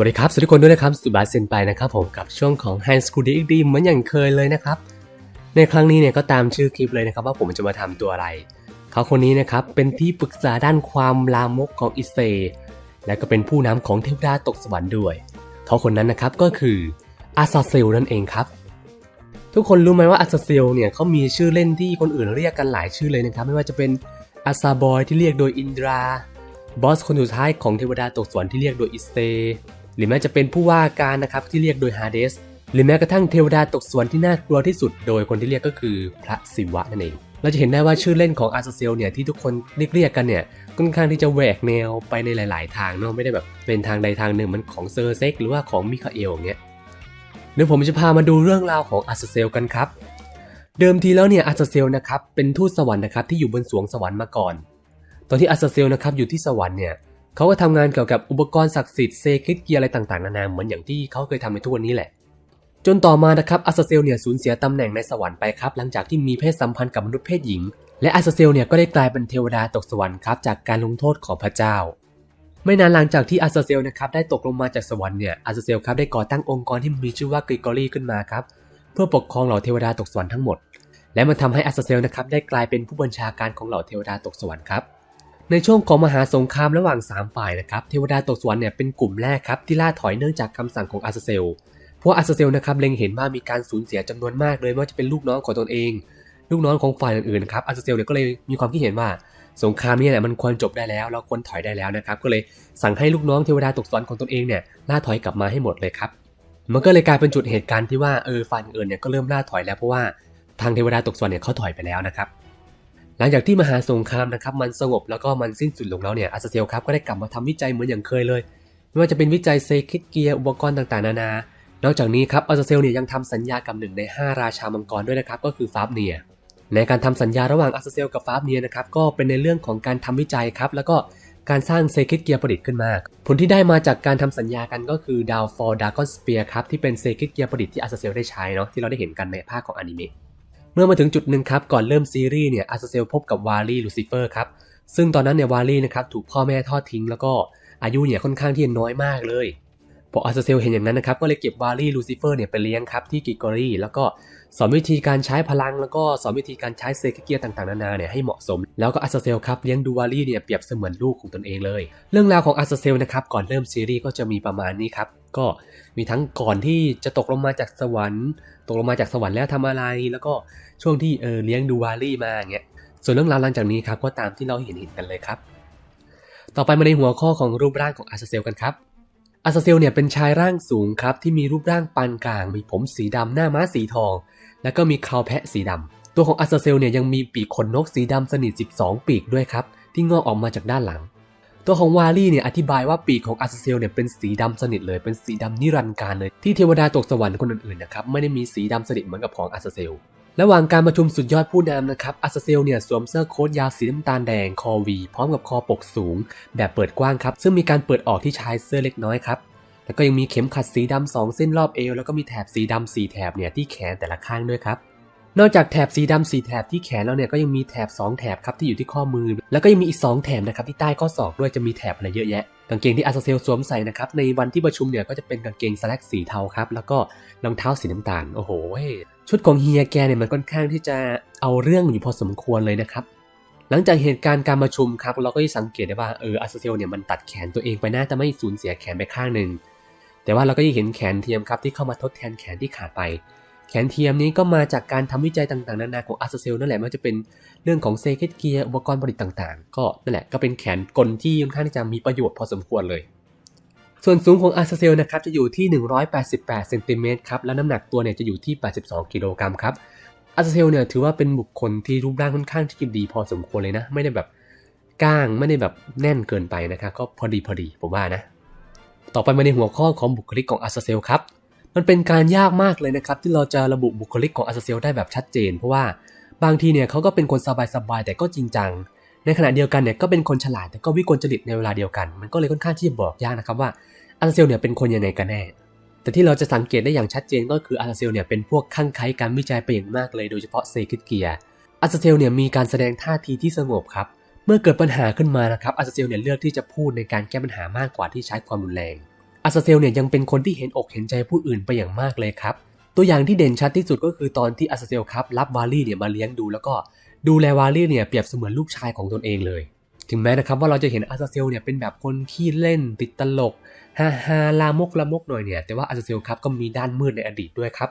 วัสดีครับสวัสดีทุกคนด้วยนะครับสุบาสเซนไปนะครับผมกับช่วงของ Hand School d ดีเหมือนอย่างเคยเลยนะครับ ในครั้งนี้เนี่ยก็ตามชื่อคลิปเลยนะครับว่าผมจะมาทำตัวอะไร เขาคนนี้นะครับเป็นที่ปรึกษาด้านความลามกของอิเซ และก็เป็นผู้นำของเทวดาตกสวรรค์ด้วย เขาคนนั้นนะครับก็คืออาซาเซลนั่นเองครับ ทุกคนรู้ไหมว่าอาซาเซลเนี่ยเขามีชื่อเล่นที่คนอื่นเรียกกันหลายชื่อเลยนะครับ ไม่ว่าจะเป็นอาซาบอยที่เรียกโดยอินดราบอสคนสุดท้ายของเทวดาตกสวรรค์ที่เรียกโดยอิสเต หรือแม้จะเป็นผู้ว่าการนะครับที่เรียกโดยฮาเดสหรือแม้กระทั่งเทวดาตกสวรรค์ที่น่ากลัวที่สุด โดยคนที่เรียกก็คือพระศิวะนั่นเองเราจะเห็นได้ว่าชื่อเล่นของอาซาเซลเนี่ยที่ทุกคนเรียกเรียกกันเนี่ยค่อนข้างที่จะแหวกแนวไปในหลาย ๆ ทางเนาะไม่ได้แบบเป็นทางใดทางหนึ่งมือนของเซอร์เซ็กหรือว่าของมิคาเอลอย่างเงี้ยเดี๋ยวผมจะพามาดูเรื่องราวของอาซาเซลกันครับ เดิมทีแล้วเนี่ยอาซาเซลนะครับเป็นทูตสวรรค์นะครับที่อยู่บนสวงสวรรค์มาก่อน ตอนที่อาซาเซลนะครับอยู่ที่สวรรค์เนี่ย เขาก็ทำงานเกี่ยวกับอุปกรณ์ศักดิ์สิทธิ์เซคิดเกียร์อะไรต่างๆนานาเหมือนอย่างที่เขาเคยทำในทุกวันนี้แหละ จนต่อมานะครับอาซาเซลเนี่ยสูญเสียตำแหน่งในสวรรค์ไปครับหลังจากที่มีเพศสัมพันธ์กับมนุษย์เพศหญิง และอาซาเซลเนี่ยก็ได้กลายเป็นเทวดาตกสวรรค์ครับจากการลงโทษของพระเจ้า ไม่นานหลังจากที่อาซาเซลนะครับได้ตกลงมาจากสวรรค์เนี่ยอาซาเซลครับได้ก่อตั้งองค์กรที่มีชื่อว่ากริกอรีขึ้นมาครับเพื่อปกครองเหล่าเทวดาตกสวรรค์ทั้งหมดและมันทำให้อาซาเซลนะครับได้กลายเป็นผู้บัญชาการของเหล่าเทวดาตกสวรรค์ครับ ในช่วงของมหาสงครามระหว่าง 3 ฝ่ายนะครับเทวดาตกสวรรค์เนี่ยเป็นกลุ่มแรกครับที่ล่าถอยเนื่องจากคำสั่งของอาซาเซลพราะอาซาเซลนะครับเล็งเห็นว่ามีการสูญเสียจำนวนมากเลยไม่ว่าจะเป็นลูกน้องของตนเอง ลูกน้องของฝ่ายอื่นๆนะครับอาซาเซลเนี่ยก็เลยมีความคิดเห็นว่าสงครามนี่ยมันควรจบได้แล้วเราควรถอยได้แล้วนะครับก็เลยสั่งให้ลูกน้องเทวดาตกสวรรค์ของตนเองเนี่ยล่าถอยกลับมาให้หมดเลยครับมันก็เลยกลายเป็นจุดเหตุการณ์ที่ว่าเออฝ่ายอื่นเนี่ยก็เริ่มล่าถอยแล้วเพราะว่าทางเทวดาตกสวรรค์เนี่ยเขาถอยไปแล้วนะครับ หลังจากที่มหาสงครามนะครับมันสงบแล้วก็มันสิ้นสุดลงแล้วเนี่ยอาซาเซลครับก็ได้กลับมาทำวิจัยเหมือนอย่างเคยเลยไม่ว่าจะเป็นวิจัยเซคิดเกียร์อุปกรณ์ต่างๆ นานา นอกจากนี้ครับอาซาเซลเนี่ยยังทำสัญญากับหนึ่งใน 5 ราชามังกรด้วยนะครับก็คือฟาบเนียในการทำสัญญาระหว่างอาซาเซลกับฟาบเนียนะครับก็เป็นในเรื่องของการทำวิจัยครับแล้วก็การสร้างเซคิดเกียร์ประดิษฐ์ขึ้นมา ผลที่ได้มาจากการทำสัญญากันก็คือดาวฟอร์ดากอนสเปียร์ครับที่เป็นเซคิดเกียร์ประดิษฐ์ที่อาซาเซลได้ใช้เนาะที่เราได้เห็นกันในภาคของอนิเมะ มื่อมาถึงจุดหนึ่งครับก่อนเริ่มซีรีส์เนี่ยอาซาเซลพบกับวารีลูซิเฟอร์ครับซึ่งตอนนั้นเนี่ยวารีนะครับถูกพ่อแม่ทอดทิ้งแล้วก็อายุเนี่ยค่อนข้างที่จะน้อยมากเลยพออาซาเซลเห็นอย่างนั้นนะครับก็เลยเก็บวารีลูซิเฟอร์เนี่ยไปเลี้ยงครับที่กิกอรีแล้วก็ สอนวิธีการใช้พลังแล้วก็สอนวิธีการใช้เซคิเกียร์ต่างๆนานาเนี่ยให้เหมาะสม แล้วก็อาซาเซลครับเลี้ยงดูวารีเนี่ยเปรียบเสมือนลูกของตนเองเลย เรื่องราวของอาซาเซลนะครับก่อนเริ่มซีรีส์ก็จะมีประมาณนี้ครับก็มีทั้งก่อนที่จะตกลงมาจากสวรรค์ ตกลงมาจากสวรรค์แล้วทำอะไร แล้วก็ช่วงที่เออเลี้ยงดูวารี่มาอย่างเงี้ยส่วนเรื่องราวหลังจากนี้ครับก็ตามที่เราเห็นเห็นกันเลยครับ ต่อไปมาในหัวข้อของรูปร่างของอาซาเซลกันครับอาซาเซลเนี่ยเป็นชายร่างสูงครับที่มีรูปร่างปานกลาง มีผมสีดำหน้าม้าสีทอง แล้วก็มีคราวแพะสีดำตัวของอาซเซลเนี่ยยังมีปีกขนนกสีดำสนิท 12 ปีกด้วยครับ ที่งอกออกมาจากด้านหลัง ตัวของวาลี่เนี่ยอธิบายว่าปีกของอาซเซลเนี่ยเป็นสีดำสนิทเลยเป็นสีดำนิรันดร์การเลยที่เทวดาตกสวรรค์คนอื่นๆนะครับไม่ได้มีสีดำสนิทเหมือนกับของอาซเซลระหว่างการประชุมสุดยอดผู้นำนะครับอาซเซลเนี่ยสวมเสื้อโค้ทยาวสีน้ำตาลแดงคอวี พร้อมกับคอปกสูง แบบเปิดกว้างครับ ซึ่งมีการเปิดออกที่ชายเสื้อเล็กน้อยครับ แล้วก็ยังมีเข็มขัดสีดำสองเส้นรอบเอว แล้วก็มีแถบสีดำสี่แถบเนี่ยที่แขนแต่ละข้างด้วยครับ นอกจากแถบสีดำสี่แถบที่แขนแล้วเนี่ยก็ยังมีแถบ 2 แถบครับที่อยู่ที่ข้อมือ แล้วก็ยังมีอีก 2 แถบนะครับที่ใต้ข้อศอกด้วยจะมีแถบอะไรเยอะแยะกางเกงที่อาซาเซลสวมใส่นะครับในวันที่ประชุมเนี่ยก็จะเป็นกางเกงสแลกสีเทาครับแล้วก็รองเท้าสีน้ำตาลโอ้โหชุดของเฮียแกเนี่ยมันค่อนข้างที่จะเอาเรื่องอยู่พอสมควรเลยนะครับหลังจากเหตุการณ์การประชุมครับเราก็จะสังเกตได้ว่าเอออาซาเซลเนี่ยมันตัดแขนตัวเองไปน่าจะไม่สูญเสียแขนไปข้างหนึ่ง แต่ว่าเราก็ยังเห็นแขนเทียมครับที่เข้ามาทดแทนแขนที่ขาดไป แขนเทียมนี้ก็มาจากการทำวิจัยต่างๆ นานาของอาซาเซลนั่นแหละม่ว่าจะเป็นเรื่องของเซคิเกียร์อุปกรณ์ผลิตต่างๆ ก็นั่นแหละก็เป็นแขนกลที่ค่อนข้างที่จะมีประโยชน์พอสมควรเลย ส่วนสูงของอาซาเซลนะครับจะอยู่ที่ 188เซนติเมตรครับแล้วน้ำหนักตัวเนี่ยจะอยู่ที่ 82 กิโลกรัมครับอาซาเซลเนี่ยถือว่าเป็นบุคคลที่รูปร่างค่อนข้างที่จะดีพอสมควรเลยนะ ไม่ได้แบบก้างไม่ได้แบบแน่นเกินไปนะครับก็พอดีพอดีผมว่านะ ต่อไปมาในหัวข้อของบุคลิกของอาซาเซลครับ มันเป็นการยากมากเลยนะครับ ที่เราจะระบุบุคลิกของอาซาเซลได้แบบชัดเจน เพราะว่าบางทีเนี่ยเขาก็เป็นคนสบายๆแต่ก็จริงจัง ในขณะเดียวกันเนี่ยก็เป็นคนฉลาดแต่ก็วิกลจริตในเวลาเดียวกัน มันก็เลยค่อนข้างที่จะบอกยากนะครับว่าอาซาเซลเนี่ยเป็นคนยังไงกันแน่ แต่ที่เราจะสังเกตได้อย่างชัดเจนก็คืออาซาเซลเนี่ยเป็นพวกข้างไคการวิจัยไปอย่างมากเลยโดยเฉพาะเซคิดเกียอาซาเซลเนี่ยมีการแสดงท่าทีที่สงบครับ เมื่อเกิดปัญหาขึ้นมานะครับอาซาเซลเนี่ยเลือกที่จะพูดในการแก้ปัญหามากกว่าที่ใช้ความรุนแรงอาซาเซลเนี่ยยังเป็นคนที่เห็นอกเห็นใจผู้อื่นไปอย่างมากเลยครับ ตัวอย่างที่เด่นชัดที่สุดก็คือตอนที่อาซาเซลครับรับวาลี่เนี่ยมาเลี้ยงดู แล้วก็ดูแลวาลี่เนี่ยเปรียบเสมือนลูกชายของตนเองเลย ถึงแม้นะครับว่าเราจะเห็นอาซาเซลเนี่ยเป็นแบบคนขี้เล่นติดตลกฮ่าฮาลามกละมกหน่อยเนี่ยแต่ว่าอาซาเซลครับก็มีด้านมืดในอดีตด้วยครับ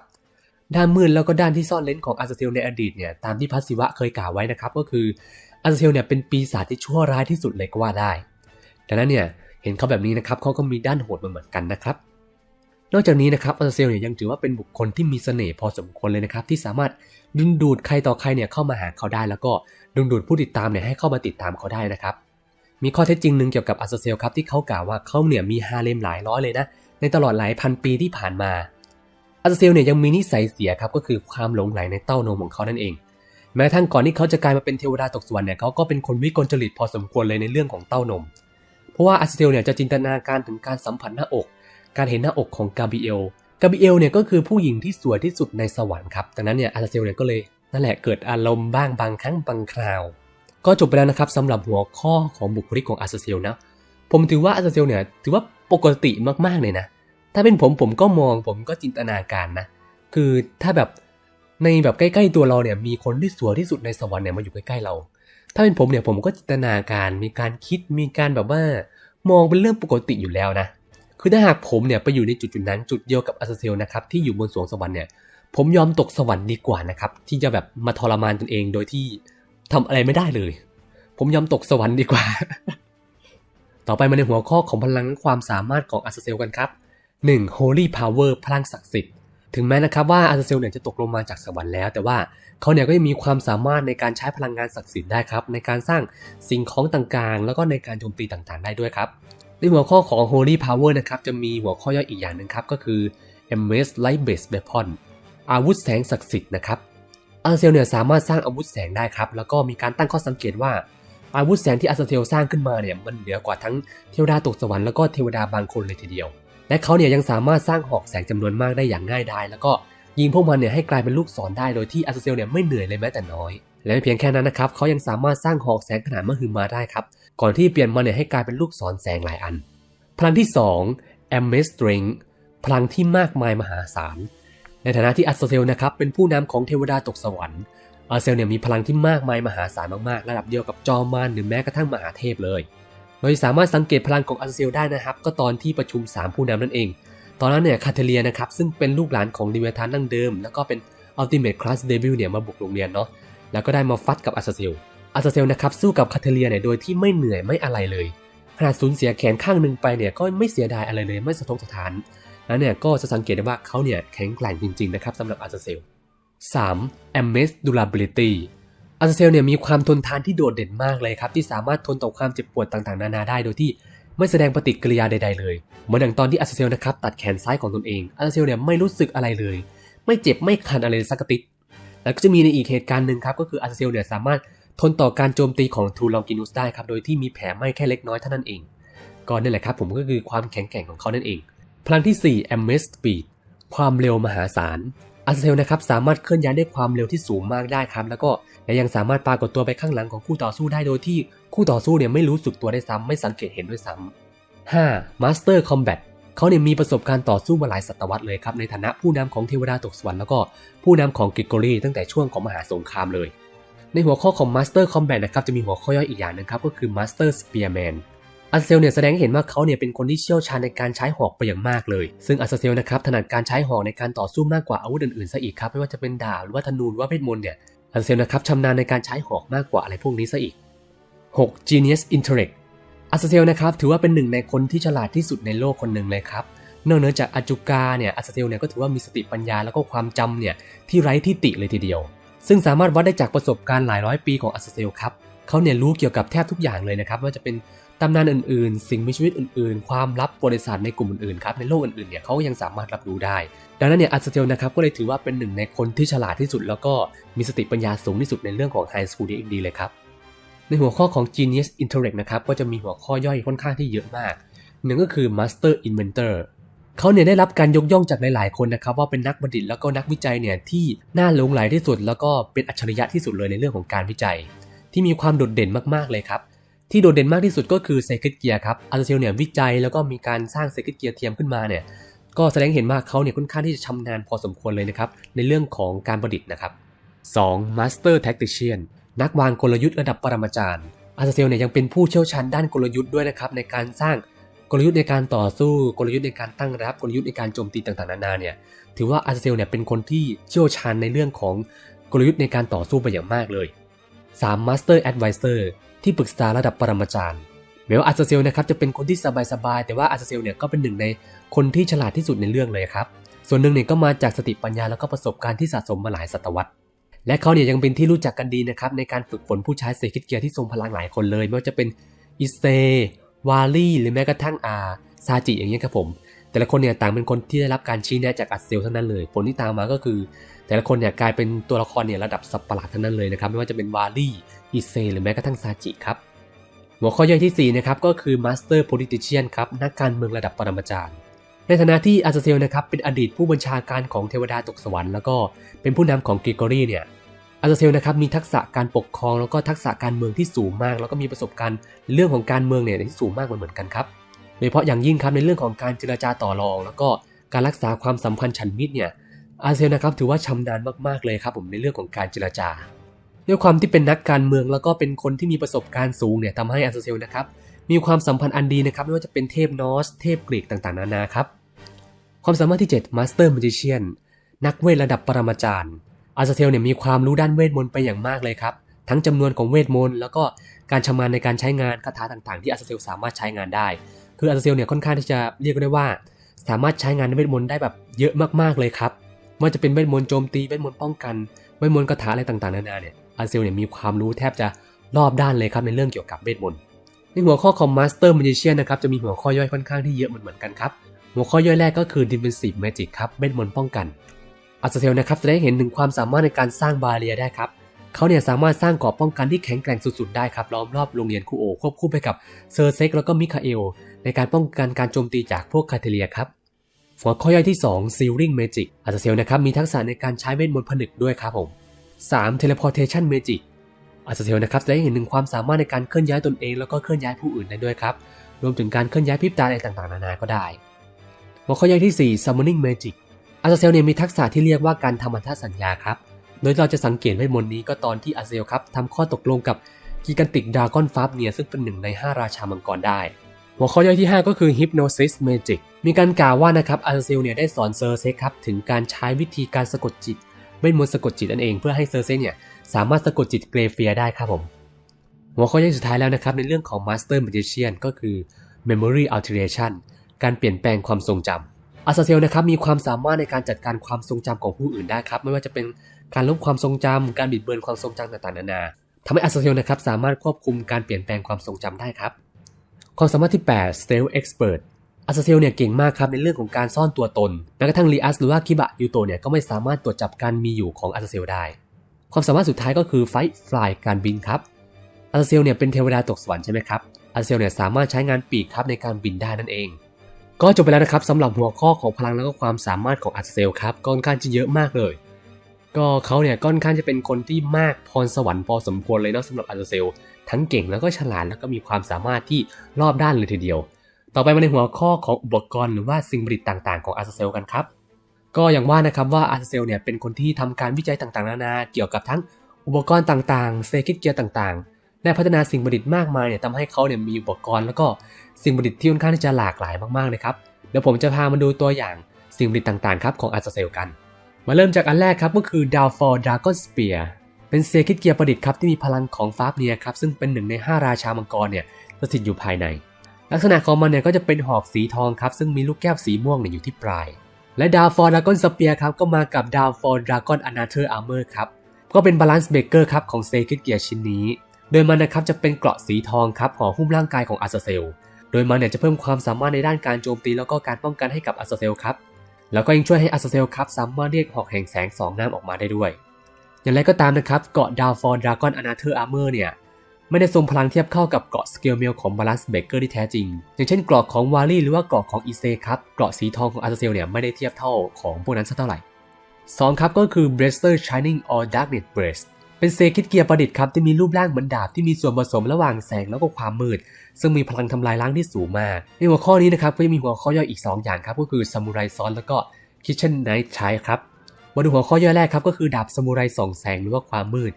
ด้านมืดแล้วก็ด้านที่ซ่อนเลนของอาซาเซลในอดีตเนี่ยตามที่พัสสิวะเคยกล่าวไว้นะครับก็คืออาซาเซลเนี่ยเป็นปีศาจที่ชั่วร้ายที่สุดเลยก็ว่าได้ดังนั้นเนี่ยเห็นเขาแบบนี้นะครับเขาก็มีด้านโหดมาเหมือนกันนะครับ นอกจากนี้นะครับอาซาเซลเนี่ยยังถือว่าเป็นบุคคลที่มีเสน่ห์พอสมควรเลยนะครับ ที่สามารถดึงดูดใครต่อใครเนี่ยเข้ามาหาเขาได้ แล้วก็ดึงดูดผู้ติดตามเนี่ยให้เข้ามาติดตามเขาได้นะครับ มีข้อเท็จจริงหนึ่งเกี่ยวกับอาซาเซลครับที่เขากล่าวว่าเขาเนี่ยมีฮาเลมหลายร้อยเลยนะในตลอดหลายพันปีที่ผ่านมาอาซาเซลเนี่ยยังมีนิสัยเสียครับก็คือความหลงไหลในเต้านมของเขานั่นเอง แม้ทั้งก่อนที่เขาจะกลายมาเป็นเทวดาตกสวรรค์เนี่ยเขาก็เป็นคนวิกลจริตพอสมควรเลยในเรื่องของเต้านม เพราะว่าอาซาเซลเนี่ยจะจินตนาการถึงการสัมผัสหน้าอก การเห็นหน้าอกของกาบรียลกาบรียลเนี่ยก็คือผู้หญิงที่สวยที่สุดในสวรรค์ครับ ดังนั้นเนี่ยอาซาเซลเนี่ยก็เลยนั่นแหละเกิดอารมณ์บ้างบางครั้งบางคราว ก็จบไปแล้วนะครับสำหรับหัวข้อของบุคลิกของอาซาเซลนะ ผมถือว่าอาซาเซลเนี่ยถือว่าปกติมากๆเลยนะ ถ้าเป็นผมผมก็มองผมก็จินตนาการนะ คือถ้าแบบ ในแบบใกล้ๆตัวเราเนี่ยมีคนที่สวยที่สุดในสวรรค์เนี่ยมาอยู่ใกล้ๆเรา ถ้าเป็นผมเนี่ยผมก็จินตนาการมีการคิดมีการแบบว่ามองเป็นเรื่องปกติอยู่แล้วนะ คือถ้าหากผมเนี่ยไปอยู่ในจุดจุดๆนั้นจุดเดียวกับอาซาเซลนะครับที่อยู่บนสวงสวรรค์เนี่ยผมยอมตกสวรรค์ดีกว่านะครับที่จะแบบมาทรมานตนเองโดยที่ทำอะไรไม่ได้เลย ผมยอมตกสวรรค์ดีกว่า ต่อไปมาในหัวข้อของพลังความสามารถของอาซาเซลกันครับ 1. Holy Power พลังศักดิ์สิทธิ์ ถึงแม้นะครับว่าอาซาเซลเนี่ยจะตกลงมาจากสวรรค์แล้ว แต่ว่าเขาเนี่ยก็ยังมีความสามารถในการใช้พลังงานศักดิ์สิทธิ์ได้ครับ ในการสร้างสิ่งของต่างๆ แล้วก็ในการโจมตีต่างๆ ได้ด้วยครับ ในหัวข้อของ Holy Power นะครับจะมีหัวข้อย่อยอีกอย่างหนึ่งครับก็คือ MS Light Based Weapon อาวุธแสงศักดิ์สิทธิ์นะครับอาซาเซลเนี่ยสามารถสร้างอาวุธแสงได้ครับแล้วก็มีการตั้งข้อสังเกตว่าอาวุธแสงที่อาซาเซลสร้างขึ้นมาเนี่ยมันเหนือกว่าทั้งเทวดาตกสวรรค์แล้วก็เทวดาบางคนเลยทีเดียว และเขาเนี่ยยังสามารถสร้างหอกแสงจำนวนมากได้อย่างง่ายดายแล้วก็ยิงพวกมันเนี่ยให้กลายเป็นลูกศรได้โดยที่อาซเซลเนี่ยไม่เหนื่อยเลยแม้แต่น้อย และไม่เพียงแค่นั้นนะครับเขายังสามารถสร้างหอกแสงขนาดมหึมาได้ครับ ก่อนที่เปลี่ยนมันเนี่ยให้กลายเป็นลูกศรแสงหลายอัน พลังที่2 a m e s t r e n g พลังที่มากมายมหาศาล ในฐานะที่อาซเซลนะครับเป็นผู้นำของเทวดาตกสวรรค์อาซเซลเนี่ยมีพลังที่มากมายมหาศาลมากๆ ระดับเดียวกับจอมารหรือแม้กระทั่งมหาเทพเลย โดยสามารถสังเกตพลังของอาซเซลได้นะครับ ก็ตอนที่ประชุม 3 ผู้นำนั่นเอง ตอนนั้นเนี่ยคาเทเลียนะครับซึ่งเป็นลูกหลานของดิเวทานดั้งเดิม แล้วก็เป็น Ultimate Class Devil เนี่ยมาบุกโรงเรียนเนาะแล้วก็ได้มาฟัดกับอาซเซลอาซเซลนะครับสู้กับคาเทเลียเนี่ยโดยที่ไม่เหนื่อยไม่อะไรเลยขนาดสูญเสียแขนข้างหนึ่งไปเนี่ยก็ไม่เสียดายอะไรเลยไม่สะทกสะท้านแล้วเนี่ยก็จะสังเกตได้ว่าเขาเนี่ยแข็งแกร่งจริงๆนะครับสำหรับอาซาเซล 3. a m e s Durability ซาเซลเนี่ยมีความทนทานที่โดดเด่นมากเลยครับ ที่สามารถทนต่อความเจ็บปวดต่างๆ นานาได้โดยที่ไม่แสดงปฏิกิริยาใดๆเลย เหมือนอย่างตอนที่อาซาเซลนะครับตัดแขนซ้ายของตนเองอาซาเซลเนี่ยไม่รู้สึกอะไรเลย ไม่เจ็บไม่คันอะไรสักติดแล้วก็จะมีในอีกเหตุการณ์หนึ่งครับก็คืออาซาเซลเนี่ยสามารถทนต่อการโจมตีของทูลองกินุสได้ครับโดยที่มีแผลไหม้แค่เล็กน้อยเท่านั้นเองก็นี่นแหละครับผมก็คือความแข็งแกร่งของเขานั่นเอง พลังที่ 4 a m e s Speed ความเร็วมหาศาลอาซาเซลนะครับสามารถเคลื่อนย้ายด้วยความเร็วที่สูงมากได้ครับ แล้วก็ และยังสามารถปรากฏตัวไปข้างหลังของคู่ต่อสู้ได้โดยที่คู่ต่อสู้เนี่ยไม่รู้สึกตัวได้ซ้ำไม่สังเกตเห็นด้วยซ้ำ 5. Master Combat เขาเนี่ยมีประสบการณ์ต่อสู้มาหลายศตวรรษเลยครับในฐานะผู้นำของเทวดาตกสวรรค์แล้วก็ผู้นำของกิกโกรีตั้งแต่ช่วงของมหาสงครามเลย ในหัวข้อของ Master Combat นะครับจะมีหัวข้อย่อยอีกอย่างหนึงครับก็คือ Master Spearman อาซาเซลเนี่ยแสดงให้เห็นว่าเขาเนี่ยเป็นคนที่เชี่ยวชาญในการใช้หอกไปอย่างมากเลย ซึ่งอาซาเซลนะครับถนัดการใช้หอกในการต่อสู้มากกว่าอาวุธอื่นๆซะอีกครับไม่ว่าจะเป็นดาบหรือว่าธนูหรือว่าเวทมนต์เนี่ย อาซาเซลนะครับชำนาญในการใช้หอกมากกว่าอะไรพวกนี้ซะอีก 6. Genius Intellect อัสเซลนะครับถือว่าเป็นหนึ่งในคนที่ฉลาดที่สุดในโลกคนหนึ่งเลยครับนอกเหนือจากอาจูกาเนี่ยอัสเซลเนี่ยก็ถือว่ามีสติปัญญาแล้วก็ความจำเนี่ยที่ไร้ที่ติเลยทีเดียว ซึ่งสามารถวัดได้จากประสบการณ์หลายร้อยปีของอัสเซลครับเขาเนี่ยรู้เกี่ยวกับแทบทุกอย่างเลยนะครับว่าจะเป็น ตำนานอื่นๆ สิ่งมีชีวิตอื่นๆ ความลับบริษัทในกลุ่มอื่นๆครับในโลกอื่นๆเนี่ยเขาก็ยังสามารถรับรู้ได้ ดังนั้นเนี่ยอาซาเซลนะครับก็เลยถือว่าเป็นหนึ่งในคนที่ฉลาดที่สุด แล้วก็มีสติปัญญาสูงที่สุดในเรื่องของ High School DxD เลยครับ ในหัวข้อของ Genius Intellect นะครับก็จะมีหัวข้อย่อยค่อนข้างที่เยอะมากหนึ่งก็คือ Master Inventor เขาเนี่ยได้รับการยกย่องจากหลายๆคนนะครับว่าเป็นนักบัณฑิตแล้วก็นักวิจัยเนี่ยที่น่าหลงไหลที่สุด แล้วก็เป็นอัจฉริยะที่สุดเลยในเรื่องของการวิจัย ที่มีความโดดเด่นมากๆเลยครับ ที่โดดเด่นมากที่สุดก็คือเซคิ t เกียร์ครับอาร์เซลเนี่ยวิจัยแล้วก็มีการสร้างเซคิ t เกียร์เทียมขึ้นมาเนี่ยก็แสดงเห็นว่าเขาเนี่ยค่อนข้างที่จะชำนาญพอสมควรเลยนะครับในเรื่องของการประดิษฐ์นะครับ 2. Master Tactician นักวางกลยุทธ์ระดับปรมาจารย์อาร์เซลเนี่ยยังเป็นผู้เชี่ยวชาญด้านกลยุทธ์ด้วยนะครับในการสร้างกลยุทธ์ในการต่อสู้กลยุทธ์ในการตั้งรับกลยุทธ์ในการโจมตีต่างๆนานาเนี่ยถือว่าอาร์เซลเนี่ยเป็นคนที่เชี่ยวชาญในเรื่องของกลยุทธ์ในการต่อสู้ไปอย่างมากเลย 3. Master Advisor ที่ปรึกษาระดับปรมาจารย์แม้ว่าอาร์เซลนะครับจะเป็นคนที่สบายๆแต่ว่าอาร์เซลเนี่ยก็เป็นหนึ่งในคนที่ฉลาดที่สุดในเรื่องเลยครับ ส่วนหนึ่งเนี่ยก็มาจากสติปัญญาแล้วก็ประสบการณ์ที่สะสมมาหลายศตวรรษ และเขาเนี่ยยังเป็นที่รู้จักกันดีนะครับในการฝึกฝนผู้ใช้เซคิดเกียร์ที่ทรงพลังหลายคนเลย ไม่ว่าจะเป็นอิเซวาลี่หรือแม้กระทั่งอาซาจิอย่างเงี้ยครับผม แต่ละคนเนี่ยต่างเป็นคนที่ได้รับการชี้แนะจากอัสเซลทั้งนั้นเลย ผลที่ตามมาก็คือ แต่ละคนเนี่ยกลายเป็นตัวละครเนี่ยระดับสับประหลาดทั้งนั้นเลยนะครับไม่ว่าจะเป็นวาลี่อิเซหรือแม้กระทั่งซาจิครับหัวข้อย่อยที่ 4 นะครับก็คือ Master Politician ครับนักการเมืองระดับปรมาจารย์ ในฐานะที่อาซาเซลนะครับเป็นอดีตผู้บัญชาการของเทวดาตกสวรรค์แล้วก็เป็นผู้นำของกริกอรีเนี่ยอาซาเซลนะครับมีทักษะการปกครองแล้วก็ทักษะการเมืองที่สูงมาก แล้วก็มีประสบการณ์เรื่องของการเมืองเนี่ยที่สูงมากเหมือนกันครับ โดยเฉพาะอย่างยิ่งครับในเรื่องของการเจรจาต่อรอง แล้วก็การรักษาความสัมพันธ์ฉันมิตรเนี่ยอาเซลนะครับถือว่าชำนาญมากๆเลยครับผมในเรื่องของการเจรจา ด้วยความที่เป็นนักการเมืองแล้วก็เป็นคนที่มีประสบการณ์สูงเนี่ยทำให้อาเซลนะครับมีความสัมพันธ์อันดีนะครับไม่ว่าจะเป็นเทพนอส เทพกรีกต่างๆ นานาครับความสามารถที่7 Master Magician นักเวทระดับปรมาจารย์ อาซาเทลเนี่ยมีความรู้ด้านเวทมนต์ไปอย่างมากเลยครับ ทั้งจำนวนของเวทมนต์แล้วก็การชำนาญในการใช้งานคาถาต่างๆ ที่อาซาเทลสามารถใช้งานได้ คืออาซาเทลเนี่ยค่อนข้างที่จะเรียกได้ว่า สามารถใช้งานเวทมนต์ได้แบบเยอะมากๆเลยครับไม่ว่าจะเป็นเวทมนต์โจมตีเวทมนต์ป้องกันเวทมนต์คาถาอะไรต่างๆนานาเนี่ยอาซาเทลเนี่ยมีความรู้แทบจะรอบด้านเลยครับในเรื่องเกี่ยวกับเวทมนต์ในหัวข้อของ Master Magician นะครับจะมีหัวข้อย่อยค่อนข้างที่เยอะเหมือนกันครับหัวข้อย่อยแรกก็คือ Defensive Magic ครับเวทมนต์ป้องกันอาซาเทลนะครับจะได้เห็นถึงความสามารถในการสร้างบาเรียได้ครับ เขาเนี่ยสามารถสร้างกราะป้องกันที่แข็งแกร่งสุดๆได้ครับล้อมรอบโรงเรียนคูโอควบคู่ไปกับเซอร์เซ็กแล้วก็มิคาเอลในการป้องกันการโจมตีจากพวกคาเทเลียครับหัวข้อย่อยที่ 2 Sealing Magic อาซาเทลนะครับมีทักษะในการใช้เวทมนต์ผนึกด้วยครับผม 3. Teleportation Magic อาซาเทลนะครับจะได้เห็นถึงความสามารถในการเคลื่อนย้ายตนเองแล้วก็เคลื่อนย้ายผู้อื่นได้ด้วยครับ รวมถึงการเคลื่อนย้ายพริบตาอะไรต่างๆ นานาก็ได้หัวข้อย่อยที่ 4 Summoning Magic อาซาเซลเนี่ยมีทักษะที่เรียกว่าการทำพันธสัญญาครับ โดยเราจะสังเกตเวทมนต์นี้ก็ตอนที่อาซาเซลครับทำข้อตกลงกับกิกันติกดากอนฟาบเนียซึ่งเป็นหนึ่งใน 5 ราชามังกรได้ หัวข้อย่อยที่ 5 ก็คือ Hypnosis Magic มีการกล่าวว่านะครับอาซาเซลเนี่ยได้สอนเซอร์เซครับถึงการใช้วิธีการสะกดจิตเวทมนต์สะกดจิตนั่นเองเพื่อให้เซอร์เซเนี่ยสามารถสะกดจิตเกรเฟียได้ครับผมหัวข้อย่อยสุดท้ายแล้วนะครับในเรื่องของ Master Magician ก็คือ Memory Alteration การเปลี่ยนแปลงความทรงจำอาซาเซลนะครับมีความสามารถในการจัดการความทรงจำของผู้อื่นได้ครับ ไม่ว่าจะเป็น การลบความทรงจำการบิดเบือนความทรงจำต่างๆนานาทำให้อาซาเซลนะครับสามารถควบคุมการเปลี่ยนแปลงความทรงจำได้ครับ ความสามารถที่ 8 Stealth Expert อาซาเซลเนี่ยเก่งมากครับในเรื่องของการซ่อนตัวตนแม้กระทั่งลีอัสหรือว่าคิบะยูโตเนี่ยก็ไม่สามารถตรวจจับการมีอยู่ของอาซาเซลได้ ความสามารถสุดท้ายก็คือ Fight Fly การบินครับอาซาเซลเนี่ยเป็นเทวดาตกสวรรค์ใช่ไหมครับอาซาเซลเนี่ยสามารถใช้งานปีกครับในการบินได้นั่นเอง ก็จบไปแล้วนะครับสำหรับหัวข้อของพลังแล้วก็ความสามารถของอาซาเซลครับก็ค่อนข้างจะเยอะมากเลย ก็เขาเนี่ยค่อนข้างจะเป็นคนที่มากพรสวรรค์พอสมควรเลยเนาะสำหรับอาซาเซลทั้งเก่งแล้วก็ฉลาดแล้วก็มีความสามารถที่รอบด้านเลยทีเดียว ต่อไปมาในหัวข้อของอุปกรณ์หรือว่าสิ่งประดิษฐ์ต่างๆของอาซาเซลกันครับ ก็อย่างว่านะครับว่าอาซาเซลเนี่ยเป็นคนที่ทำการวิจัยต่างๆ นานาเกี่ยวกับทั้งอุปกรณ์ต่างๆเซคิดเกียร์ต่างๆได้พัฒนาสิ่งประดิษฐ์มากมายเนี่ยทำให้เขาเนี่ยมีอุปกรณ์แล้วก็สิ่งประดิษฐ์ที่ค่อนข้างที่จะหลากหลายมากๆเลยครับเดี๋ยวผมจะพามาดูตัวอย่างสิ่งประดิษฐ์ต่างๆครับของอาซาเซลกัน มาเริ่มจากอันแรกครับก็คือ d a w f o r Dragon Spear เป็นเซคิดเกียร์ประดิษฐ์ครับที่มีพลังของฟาบเนียครับซึ่งเป็นหนึ่งใน 5 ราชามังกรเนี่ยสถิตอยู่ภายใน ลักษณะของมันเนี่ยก็จะเป็นหอกสีทองครับซึ่งมีลูกแก้วสีม่วงเนี่ยอยู่ที่ปลาย และดาวฟอร์ดราก้อนสเปียร์ครับก็มากับดาวฟอร์ดราก้อนอนาเธอร์อาร์เมอร์ครับก็เป็นบาลานซ์เบเกอร์ครับของเซคิดเกียร์ชิ้นนี้ โดยมันนะครับจะเป็นเกราะสีทองครับห่อหุ้มร่างกายของอาซาเซล โดยมันเนี่ยจะเพิ่มความสามารถในด้านการโจมตีแล้วก็การป้องกันให้กับอาซาเซลครับ แล้วก็ยังช่วยให้อาซาเซลครับสามารถเรียกหอกแห่งแสงสองน้ำออกมาได้ด้วย อย่างไรก็ตามนะครับ เกาะดาวฟอร์ดราก้อนอนาเธอร์อาร์เมอร์เนี่ยไม่ได้ทรงพลังเทียบเข้ากับเกาะสเกลเมลของบาลานซ์เบเกอร์ที่แท้จริง อย่างเช่นเกราะของวาลี่หรือว่าเกราะของอีเซครับเกราะสีทองของอาซาเซลเนี่ยไม่ได้เทียบเท่าของพวกนั้นสักเท่าไหร่2ครับก็คือ b r e s t e r Shining or Darknet Breast เป็นเซคิดเกียร์ประดิษฐ์ครับที่มีรูปร่างเหมือนดาบที่มีส่วนผสมระหว่างแสงแล้วก็ความมืด ซึ่งมีพลังทำลายล้างที่สูงมาก ในหัวข้อนี้นะครับก็จะมีหัวข้อย่อยอีก 2 อย่างครับก็คือซามูไรซ้อนแล้วก็คิ t เช่นไนท์ใช้ครับมาดูหัวข้อย่อยแรกครับก็คือดาบซามูไรส่องแสงหรือว่าความมืด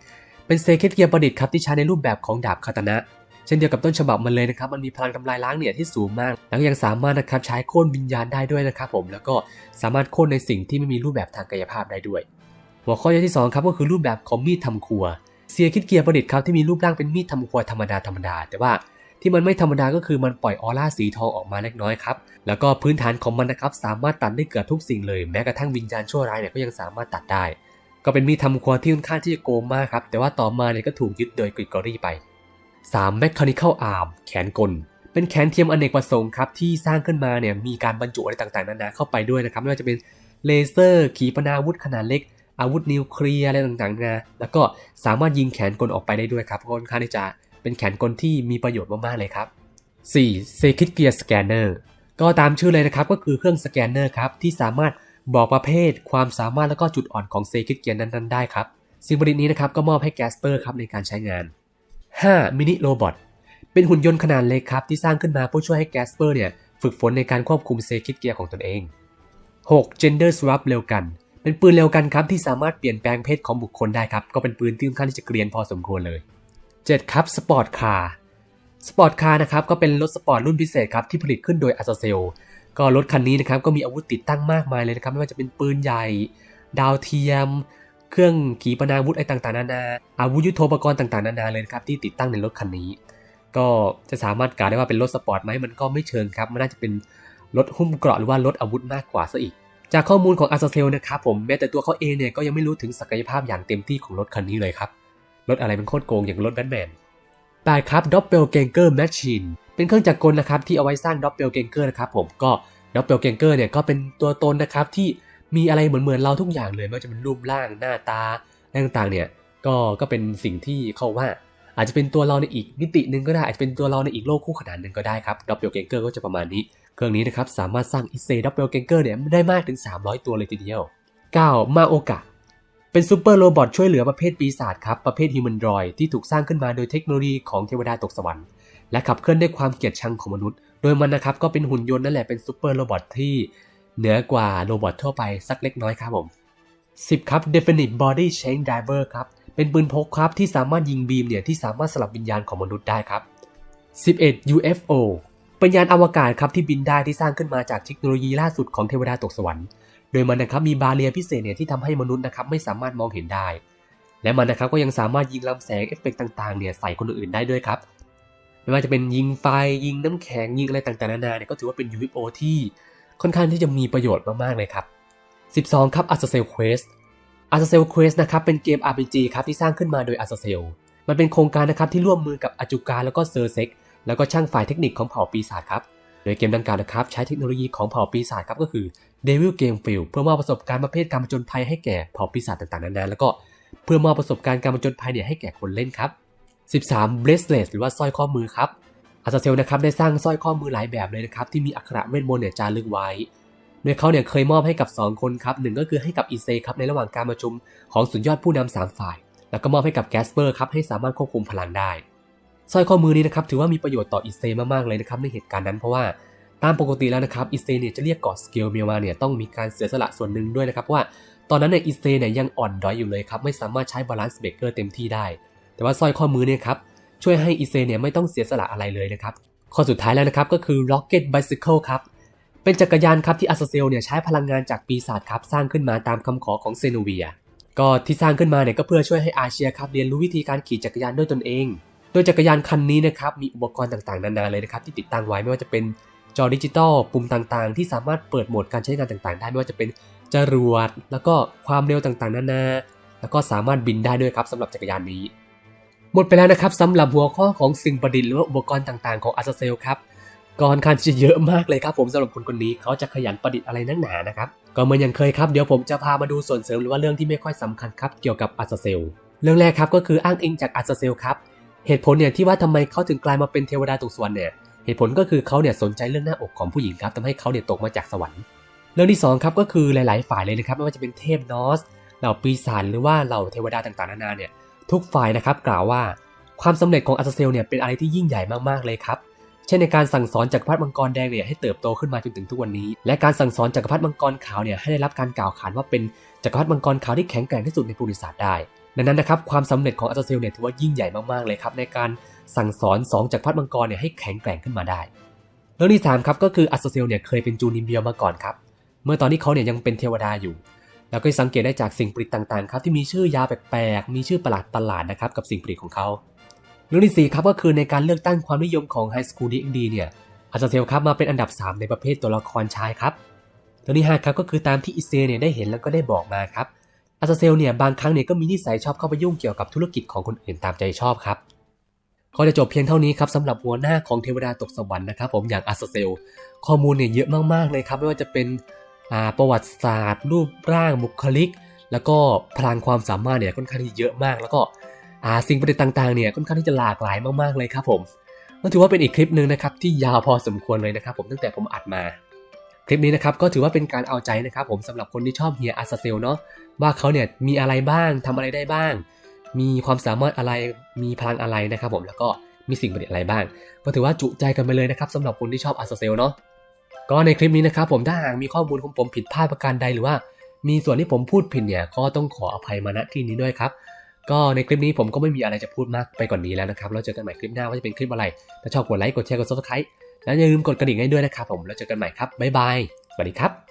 เป็นเซคิดเกียร์ประดิษฐ์ครับที่ใช้ในรูปแบบของดาบคาตานะเช่นเดียวกับต้นฉบับมันเลยนะครับมันมีพลังทำลายล้างเนี่ยที่สูงมากแล้วยังสามารถนะครับใช้โค่นวิญญาณได้ด้วยนะครับผมแล้วก็สามารถโค่นในสิ่งที่ไม่มีรูปแบบทางกายภาพได้ด้วย หัวข้อย่อยที่สองครับก็คือรูปแบบของมีดทำครัว เซียคิดเกียร์ประดิษฐ์ครับที่มีรูปร่างเป็นมีดทำครัวธรรมดาธรรมดาแต่ว่าที่มันไม่ธรรมดาก็คือมันปล่อยออร่าสีทองออกมาเล็กน้อยครับ แล้วก็พื้นฐานของมันนะครับสามารถตัดได้เกือบทุกสิ่งเลยแม้กระทั่งวิญญาณชั่วร้ายเนี่ยก็ยังสามารถตัดได้ ก็เป็นมีดทำครัวที่ค่อนข้างที่จะโกงมากครับ แต่ว่าต่อมาเนี่ยก็ถูกยึดโดยกริกอรี่ไป 3. Mechanical Arm แขนกล เป็นแขนเทียมอเนกประสงค์ครับที่สร้างขึ้นมาเนี่ยมีการบรรจุอะไรต่างๆนานาเข้าไปด้วยนะครับไม่ว่าจะเป็นเลเซอร์ขีปนาวุธขนาดเล็ก อาวุธนิวเคลียร์อะไรต่างๆนะแล้วก็สามารถยิงแขนกลออกไปได้ด้วยครับค่อนข้างที่จะเป็นแขนกลที่มีประโยชน์มากๆเลยครับ 4. Circuit Gear Scanner ก็ตามชื่อเลยนะครับก็คือเครื่องสแกนเนอร์ครับที่สามารถบอกประเภท ความสามารถแล้วก็จุดอ่อนของเซคิดเกียร์นั้นๆได้ครับสิ่งประดิษฐ์นี้นะครับก็มอบให้แกสเปอร์ครับในการใช้งาน 5. มินิโรบอทเป็นหุ่นยนต์ขนาดเล็กครับที่สร้างขึ้นมาเพื่อช่วยให้แกสเปอร์เนี่ยฝึกฝนในการควบคุมเซคิดเกียร์ของตนเอง 6. Gender Swap เร็วกัน เป็นปืนเร็วกันครับที่สามารถเปลี่ยนแปลงเพศของบุคคลได้ครับ ก็เป็นปืนที่ค่อนข้างที่จะเกรียนพอสมควรเลย 7. ครับสปอร์ตคาร์สปอร์ตคาร์นะครับก็เป็นรถสปอร์ตรุ่นพิเศษครับที่ผลิตขึ้นโดยอาซาเซลก็รถคันนี้นะครับก็มีอาวุธติดตั้งมากมายเลยนะครับไม่ว่าจะเป็นปืนใหญ่ ดาวเทียม เครื่องขีปนาวุธอะไรต่างๆนานาอาวุธยุทโธปกรณ์ต่างๆนานาเลยนะครับที่ติดตั้งในรถคันนี้ ก็จะสามารถกล่าวได้ว่าเป็นรถสปอร์ตไหมมันก็ไม่เชิงครับมันน่าจะเป็นรถหุ้มเกราะหรือว่ารถอาวุธมากกว่าซะอีก จากข้อมูลของอาซาเซลนะครับผมแม้แต่ตัวเขาเองเนี่ยก็ยังไม่รู้ถึงศักยภาพอย่างเต็มที่ของรถคันนี้เลยครับ รถอะไรเป็นโคตรโกงอย่างรถแบทแมน8ครับ Doppelganger Machine เป็นเครื่องจักรกลนะครับที่เอาไว้สร้าง Doppelganger นะครับผมก็ Doppelganger เนี่ยก็เป็นตัวตนนะครับที่มีอะไรเหมือนเหมือนเราทุกอย่างเลยไม่ว่าจะเป็นรูปร่างหน้าตาอะไรต่างๆเนี่ยก็ก็เป็นสิ่งที่เขาว่า อาจจะเป็นตัวเราในอีกมิติหนึ่งก็ได้อาจจะเป็นตัวเราในอีกโลกคู่ขนานหนึ่งก็ได้ครับ Doppelganger ก็จะประมาณนี้ เครื่องนี้นะครับสามารถสร้างอิเซ Doppelganger เนี่ยได้มากถึง 300 ตัวเลยทีเดียว 9. มาโอกะ เป็นซูเปอร์โรบอทช่วยเหลือประเภทปีศาจครับ ประเภทฮิวแมนดรอยที่ถูกสร้างขึ้นมาโดยเทคโนโลยีของเทวดาตกสวรรค์ และขับเคลื่อนด้วยความเกลียดชังของมนุษย์ โดยมันนะครับก็เป็นหุ่นยนต์นั่นแหละเป็นซูเปอร์โรบอทที่เหนือกว่าโรบอททั่วไปสักเล็กน้อยครับผม 10 ครับ Definite Body Change Diver ครับเป็นปืนพกครับที่สามารถยิงบีมเนี่ยที่สามารถสลับวิญญาณของมนุษย์ได้ครับ 11 UFO เป็นยานอวกาศครับที่บินได้ที่สร้างขึ้นมาจากเทคโนโลยีล่าสุดของเทวดาตกสวรรค์ โดยมันนะครับมีบาเรียพิเศษเนี่ยที่ทำให้มนุษย์นะครับไม่สามารถมองเห็นได้ และมันนะครับก็ยังสามารถยิงลำแสงเอฟเฟกต์ต่างๆเนี่ยใส่คนอื่นได้ด้วยครับ ไม่ว่าจะเป็นยิงไฟยิงน้ำแข็งยิงอะไรต่างๆนานาเนี่ยก็ถือว่าเป็น UFO ที่ค่อนข้างที่จะมีประโยชน์มากๆเลยครับ 12 ครับ a z a z e l Quest a z a z e l Quest นะครับเป็นเกม RPG ครับที่สร้างขึ้นมาโดย a z a z e l มันเป็นโครงการนะครับที่ร่วมมือกับอาจูการแล้วก็เซอร์เซก แล้วก็ช่างฝ่ายเทคนิคของเผ่าปีศาจครับโดยเกมดังกล่าวนะครับใช้เทคโนโลยีของเผ่าปีศาจครับก็คือ Devil Game Field เพื่อมอบประสบการณ์ประเภทการผจญภัยให้แก่เผ่าปีศาจต่างๆนานาแล้วก็เพื่อมอบประสบการณ์การผจญภัยเนี่ยให้แก่คนเล่นครับ 13 bracelet หรือว่าสร้อยข้อมือครับอาซาเซลนะครับได้สร้างสร้อยข้อมือหลายแบบเลยนะครับที่มีอักขระเวทมนต์เนี่ยจารึกไว้โดยเขาเนี่ยเคยมอบให้กับ 2 คนครับหนึ่งก็คือให้กับอีเซครับในระหว่างการประชุมของสุดยอดผู้นำสามฝ่าย แล้วก็มอบให้กับแกสเปอร์ครับให้สามารถควบคุมพลังได้ สร้อยข้อมือนี้นะครับถือว่ามีประโยชน์ต่ออีเซมากๆเลยนะครับในเหตุการณ์นั้นเพราะว่าตามปกติแล้วนะครับอีเซเนี่ยจะเรียกกอดสเกลเมียมาเนี่ยต้องมีการเสียสละส่วนหนึ่งด้วยนะครับว่าตอนนั้นเนี่ยอีเซเนี่ยยังอ่อนด้อยอยู่เลยครับไม่สามารถใช้บาลานซ์เบรกเกอร์เต็มที่ได้ แต่ว่าสร้อยข้อมือเนี่ยครับช่วยให้อีเซเนี่ยไม่ต้องเสียสละอะไรเลยนะครับข้อสุดท้ายแล้วนะครับก็คือ Rocket Bicycle ครับเป็นจักรยานครับที่อาซาเซลเนี่ยใช้พลังงานจากปีศาจครับสร้างขึ้นมาตามคำขอของเซโนเวีย ก็ที่สร้างขึ้นมาเนี่ยก็เพื่อช่วยให้อาเชียครับเรียนรู้วิธีการขี่จักรยานด้วยตนเอง โดยจักรยานคันนี้นะครับมีอุปกรณ์ต่างๆนานาเลยนะครับที่ติดตั้งไว้ไม่ว่าจะเป็นจอดิจิตอลปุ่มต่างๆ ที่สามารถเปิดโหมดการใช้งานต่างๆ ได้ไม่ว่าจะเป็นจรวด แล้วก็ความเร็วต่างๆ นานา แล้วก็สามารถบินได้ด้วยครับสำหรับจักรยานนี้ หมดไปแล้วนะครับสำหรับหัวข้อของสิ่งประดิษฐ์หรือว่าอุปกรณ์ต่างๆ ของอาซาเซลครับก่อนคันจะเยอะมากเลยครับผมสำหรับคนคนนี้เขาจะขยันประดิษฐ์อะไรนักหนานะครับก็เหมือนอย่างเคยครับเดี๋ยวผมจะพามาดูส่วนเสริมหรือว่าเรื่องที่ไม่ค่อยสำคัญครับเกี่ยวกับอาซาเซลเรื่องแรกครับก็คืออ้างอิงจากอาซาเซลครับ เหตุผลเนี่ยที่ว่าทำไมเขาถึงกลายมาเป็นเทวดาตกสวรรค์เนี่ยเหตุผลก็คือเขาเนี่ยสนใจเรื่องหน้าอกของผู้หญิงครับทำให้เขาเนี่ยตกมาจากสวรรค์เรื่องที่สองครับก็คือหลาย ๆ ฝ่ายเลยนะครับไม่ว่าจะเป็นเทพนอสเหล่าปีศาจหรือว่าเหล่าเทวดาต่างๆนานาเนี่ยทุกฝ่ายนะครับกล่าวว่าความสำเร็จของอาซาเซลเนี่ยเป็นอะไรที่ยิ่งใหญ่มากๆเลยครับเช่นในการสั่งสอนจักรพรรดิมังกรแดงเนี่ยให้เติบโตขึ้นมาจนถึงทุกวันนี้ และการสั่งสอนจักรพรรดิมังกรขาวเนี่ยให้ได้รับการกล่าวขานว่าเป็นจักรพรรดิมังกรขาวที่แข็งแกร่งที่สุดในประวัติศาสตร์ได้ ดังนั้นนะครับความสำเร็จของอาซาเซลเนี่ยถือว่ายิ่งใหญ่มากๆเลยครับในการสั่งสอนสองจักพรรดิมังกรเนี่ยให้แข็งแกร่งขึ้นมาได้เรื่องที่สามครับก็คืออาซาเซลเนี่ยเคยเป็นจูนิมเบียวมาก่อนครับเมื่อตอนที่เขาเนี่ยยังเป็นเทวดาอยู่ แล้วก็สังเกตได้จากสิ่งประดิษฐ์ต่างๆครับที่มีชื่อยาวแปลกๆมีชื่อประหลาดๆนะครับกับสิ่งประดิษฐ์ของเขาเรื่องที่สี่ครับก็คือในการเลือกตั้งความนิยมของ High School DxD เนี่ยอาซาเซลครับมาเป็นอันดับ 3 ในประเภทตัวละครชายครับเรื่องที่ห้าครับก็คือตามที่อิเซเนี่ยได้เห็นแล้วก็ได้บอกมาครับ อาซาเซลเนี่ยบางครั้งเนี่ยก็มีนิสัยชอบเข้าไปยุ่งเกี่ยวกับธุรกิจของคนอื่นตามใจชอบครับก็จะจบเพียงเท่านี้ครับสำหรับหัวหน้าของเทวดาตกสวรรค์นะครับผมอย่างอาซาเซล ข้อมูลเนี่ยเยอะมากๆเลยครับไม่ว่าจะเป็นอาประวัติศาสตร์ รูปร่างบุคลิก แล้วก็พลังความสามารถเนี่ยค่อนข้างที่เยอะมาก แล้วก็อาสิ่งประดิษฐ์ต่างๆเนี่ยค่อนข้างที่จะหลากหลายมากๆเลยครับผมก็ถือว่าเป็นอีกคลิปหนึ่งนะครับที่ยาวพอสมควรเลยนะครับผมตั้งแต่ผมอัดมา คลิปนี้นะครับก็ถือว่าเป็นการเอาใจนะครับผมสำหรับคนที่ชอบเฮียอาซาเซลเนาะว่าเขาเนี่ยมีอะไรบ้างทำอะไรได้บ้าง มีความสามารถอะไรมีพลังอะไรนะครับผมแล้วก็มีสิ่งประดิษฐ์อะไรบ้าง ก็ถือว่าจุใจกันไปเลยนะครับสำหรับคนที่ชอบอาซาเซลเนาะก็ในคลิปนี้นะครับผมถ้าหากมีข้อมูลของผมผิดพลาดประการใดหรือว่า มีส่วนที่ผมพูดผิดเนี่ยก็ต้องขออภัยมาณที่นี้ด้วยครับก็ในคลิปนี้ผมก็ไม่มีอะไรจะพูดมากไปกว่านนี้แล้วนะครับแล้วเจอกันใหม่คลิปหน้าว่าจะเป็นคลิปอะไรถ้าชอบกดไลค์กดแชร์กด subscribe แล้วอย่าลืมกดกระดิ่งให้ด้วยนะครับผม แล้วเจอกันใหม่ครับ บ๊ายบาย สวัสดีครับ